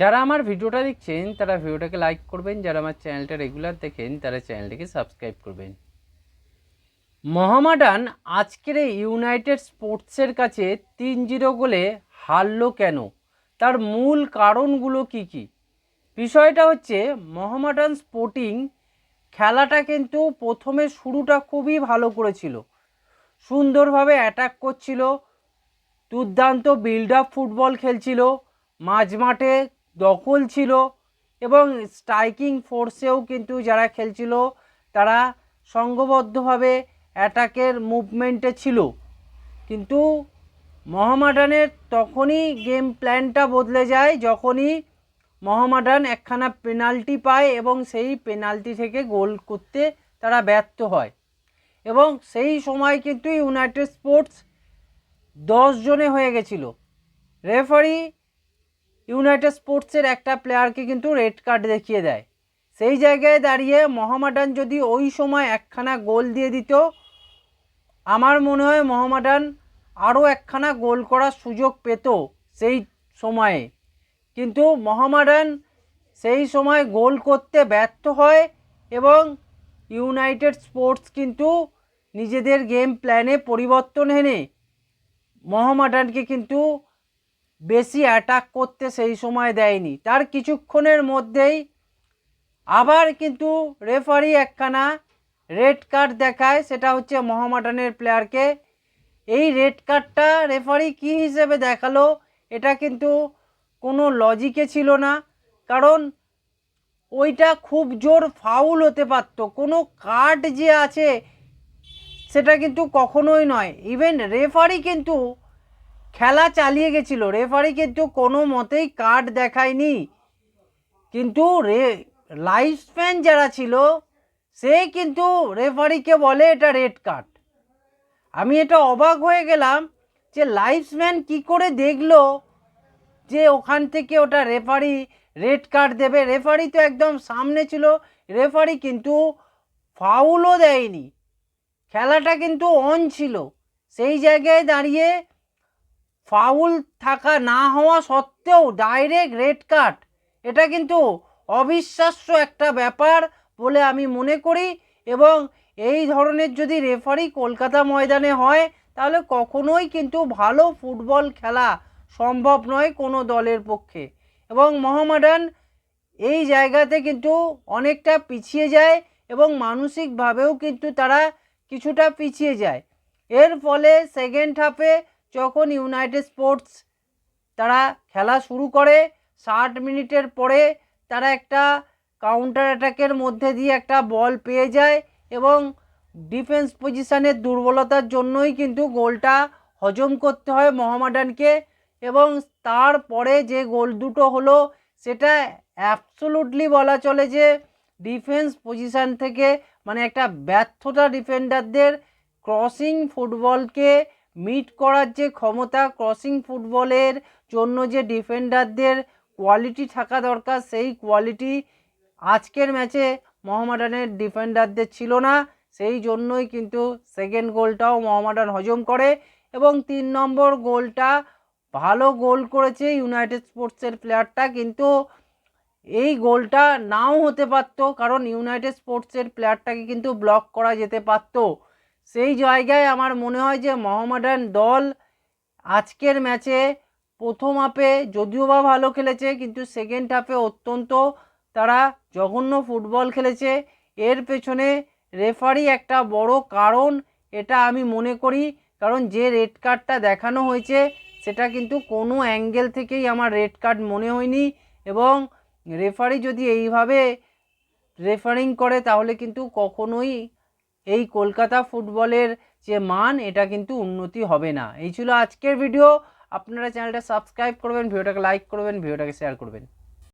যারা আমার ভিডিওটা দেখছেন, তারা ভিডিওটাকে লাইক করবেন। যারা আমার চ্যানেলটা রেগুলার দেখেন, তারা চ্যানেলটাকে সাবস্ক্রাইব করবেন। মোহামেডান আজকের এই ইউনাইটেড স্পোর্টসের কাছে তিন জিরো গোলে হারলো কেন? তার মূল কারণগুলো কি কি? বিষয়টা হচ্ছে, মোহামেডান স্পোর্টিং খেলাটা কিন্তু প্রথমে শুরুটা খুবই ভালো করেছিল। সুন্দরভাবে অ্যাটাক করছিল, দুর্দান্ত বিল্ড আপ ফুটবল খেলছিল, মাঝমাঠে দখল ছিল এবং স্ট্রাইকিং ফোর্সেও কিন্তু যারা খেলছিল, তারা সংঘবদ্ধভাবে অ্যাটাকের মুভমেন্টে ছিল। কিন্তু মোহামেডানের তখনই গেম প্ল্যানটা বদলে যায় যখনই মোহামেডান একখানা পেনাল্টি পায় এবং সেই পেনাল্টি থেকে গোল করতে তারা ব্যর্থ হয়। এবং সেই সময় কিন্তু ইউনাইটেড স্পোর্টস দশ জনে হয়ে গেছিল। রেফারি ইউনাইটেড স্পোর্টসের একটা প্লেয়ারকে কিন্তু রেড কার্ড দেখিয়ে দেয়। সেই জায়গায় দাঁড়িয়ে মোহামেডান যদি ওই সময় একখানা গোল দিয়ে দিত, আমার মনে হয় মোহামেডান আরও একখানা গোল করার সুযোগ পেত সেই সময়ে। কিন্তু মোহামেডান সেই সময় গোল করতে ব্যর্থ হয় এবং ইউনাইটেড স্পোর্টস কিন্তু নিজেদের গেম প্ল্যানে পরিবর্তন এনে মোহামেডানকে কিন্তু বেশি অ্যাটাক করতে সেই সময় দেয়নি। তার কিছুক্ষণের মধ্যেই আবার কিন্তু রেফারি একখানা রেড কার্ড দেখায়, সেটা হচ্ছে মোহামেডানের প্লেয়ারকে এই রেড কার্ডটা রেফারি কী হিসেবে দেখাল, এটা কিন্তু কোনো লজিকে ছিল না। কারণ ওইটা খুব জোর ফাউল হতে পারতো। কোনো কার্ড যে আছে, সেটা কিন্তু কখনোই নয়। ইভেন রেফারি কিন্তু খেলা চালিয়ে গেছিল। রেফারি কিন্তু কোনো মতেই কার্ড দেখায়নি। কিন্তু রে লাইফ স্প্যান যারা ছিল, সে কিন্তু রেফারিকে বলে এটা রেড কার্ড আমি এটা অবাক হয়ে গেলাম যে লাইফসম্যান কি করে দেখল যে ওখান থেকে ওটা রেফারি রেড কার্ড দেবে। রেফারি তো একদম সামনে ছিল। রেফারি কিন্তু ফাউলও দেয়নি। খেলাটা কিন্তু অন ছিল। সেই জায়গায় দাঁড়িয়ে ফাউল থাকা না হওয়া সত্ত্বেও ডাইরেক্ট রেড কার্ড। এটা কিন্তু অবিশ্বাস্য একটা ব্যাপার বলে আমি মনে করি এবং এই ধরনের যদি রেফারি কলকাতা ময়দানে হয়, তাহলে কখনোই কিন্তু ভালো ফুটবল খেলা সম্ভব নয় কোনো দলের পক্ষে। এবং মোহামেডান এই জায়গাতে কিন্তু অনেকটা পিছিয়ে যায় এবং মানসিকভাবেও কিন্তু তারা কিছুটা পিছিয়ে যায়। এর ফলে সেকেন্ড হাফে যখন ইউনাইটেড স্পোর্টস তারা খেলা শুরু করে, ষাট মিনিটের পরে তারা একটা কাউন্টার অ্যাটাকের মধ্যে দিয়ে একটা বল পেয়ে যায় এবং ডিফেন্স পজিশানের দুর্বলতার জন্যই কিন্তু গোলটা হজম করতে হয় মোহামেডানকে এবং তারপরে যে গোল দুটো হলো সেটা অ্যাবসোলুটলি বলা চলে যে ডিফেন্স পজিশান থেকে মানে একটা ব্যর্থতা ডিফেন্ডারদের ক্রসিং ফুটবলকে মিট করার যে ক্ষমতা ক্রসিং ফুটবলের জন্য যে ডিফেন্ডারদের কোয়ালিটি থাকা দরকার, সেই কোয়ালিটি আজকের ম্যাচে মোহামেডানের ডিফেন্ডারদের ছিল না। সেই জন্যই কিন্তু সেকেন্ড গোলটাও মোহামেডান হজম করে এবং তিন নম্বর গোলটা ভালো গোল করেছে ইউনাইটেড স্পোর্টসের প্লেয়ারটা কিন্তু এই গোলটা নাও হতে পারতো, কারণ ইউনাইটেড স্পোর্টসের প্লেয়ারটাকে কিন্তু ব্লক করা যেতে পারতো। সেই জায়গায় আমার মনে হয় যে মোহামেডান দল আজকের ম্যাচে প্রথম হাফে যদিও বা ভালো খেলেছে, কিন্তু সেকেন্ড হাফে অত্যন্ত তারা জঘন্য ফুটবল খেলেছে। এর পেছনে রেফারি একটা বড় কারণ, এটা আমি মনে করি, কারণ যে রেড কার্ডটা দেখানো হয়েছে, সেটা কিন্তু কোনো অ্যাঙ্গেল থেকেই আমার রেড কার্ড মনে হয়নি এবং রেফারি যদি এইভাবে রেফারিং করে, তাহলে কিন্তু কখনোই এই কলকাতা ফুটবলের যে মান, এটা কিন্তু উন্নতি হবে না। এই ছিল আজকের ভিডিও আপনারা চ্যানেলটা সাবস্ক্রাইব করবেন, ভিডিওটাকে লাইক করবেন, ভিডিওটাকে শেয়ার করবেন।